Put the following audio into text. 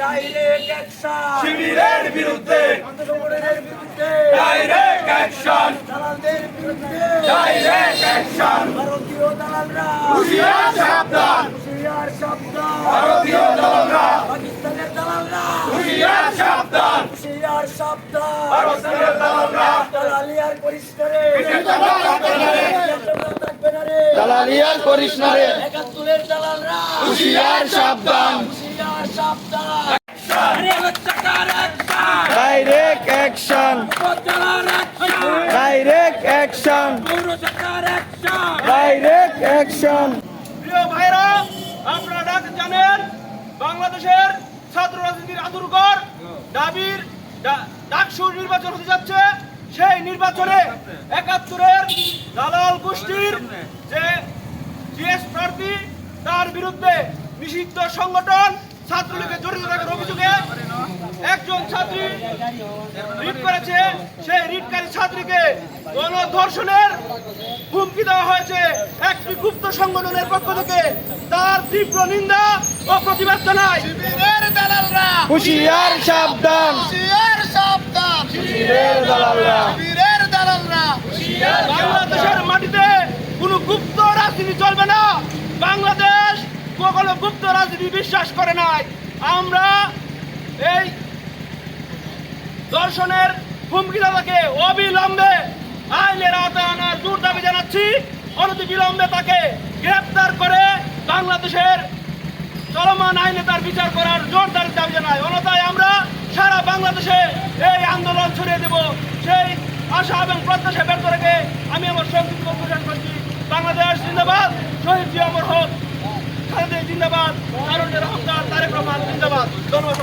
Direct action শিবিরের বিরুদ্ধে। আন্দোলনের বিরুদ্ধে। ডাইরেক্ট অ্যাকশন দালালদের বিরুদ্ধে। ডাইরেক্ট অ্যাকশন ভারতীয় দালালরা। হুঁশিয়ার সাবধান। হুঁশিয়ার সাবধান। ভারতীয় দলরা পাকিস্তানের দালালরা। হুঁশিয়ার সাবধান। হুঁশিয়ার সাবধান। ভারতীয় দলরা দালালি আর করিস না রে। থাকবে না দালালিয়ার করিস না রে। একাত্তরের দালালরা। হুঁশিয়ার সাবধান। Direct action direct action direct action প্রিয় ভাইরা, আপনারা জানেন, বাংলাদেশের ছাত্র রাজনীতির আদুরগড় দাবির ডাকসুর নির্বাচন হতে যাচ্ছে। সেই নির্বাচনে একাত্তরের দালাল গোষ্ঠীর যে জিএস প্রার্থী, তার বিরুদ্ধে নিষিদ্ধ সংগঠন ছাত্রলীগের জড়িত থাকার অভিযোগে একজন ছাত্রী রিট করেছে। সেই রিটকারী ছাত্রীকে গণধর্ষণের হুমকি দেওয়া হয়েছে। একটি গুপ্ত সংগঠনের পক্ষ থেকে তার তীব্র নিন্দা ও প্রতিবাদ জানায়। দালালরা হুঁশিয়ার সাবধান। শিয়ার সাবধান শিবিরের দালালরা বীরের দালালরা বাংলাদেশের মাটিতে কোনো গুপ্ত রাজনীতি চলবে না বাংলাদেশ কখনো গুপ্ত রাজনীতি বিশ্বাস করে নাই। আমরা এই দর্শনের হুমকিদাতাকে অবিলম্বে আইনের আওতায় আনার জোর দাবি জানাচ্ছি। অনতি বিলম্বে তাকে গ্রেপ্তার করে বাংলাদেশের চলমান আইনে তার বিচার করার জোরদার দাবি জানাই। অনতায় আমরা সারা বাংলাদেশে এই আন্দোলন ছড়িয়ে দেব। সেই আশা এবং প্রত্যাশা ব্যক্ত রেখে আমি আমার সংক্ষিপ্ত ঘোষণা করছি বাংলাদেশ জিন্দাবাদ। শহীদ জি অমর খালেদা জিন্দাবাদ তারুণ্যের রহমদার তারেক রহমান জিন্দাবাদ। ধন্যবাদ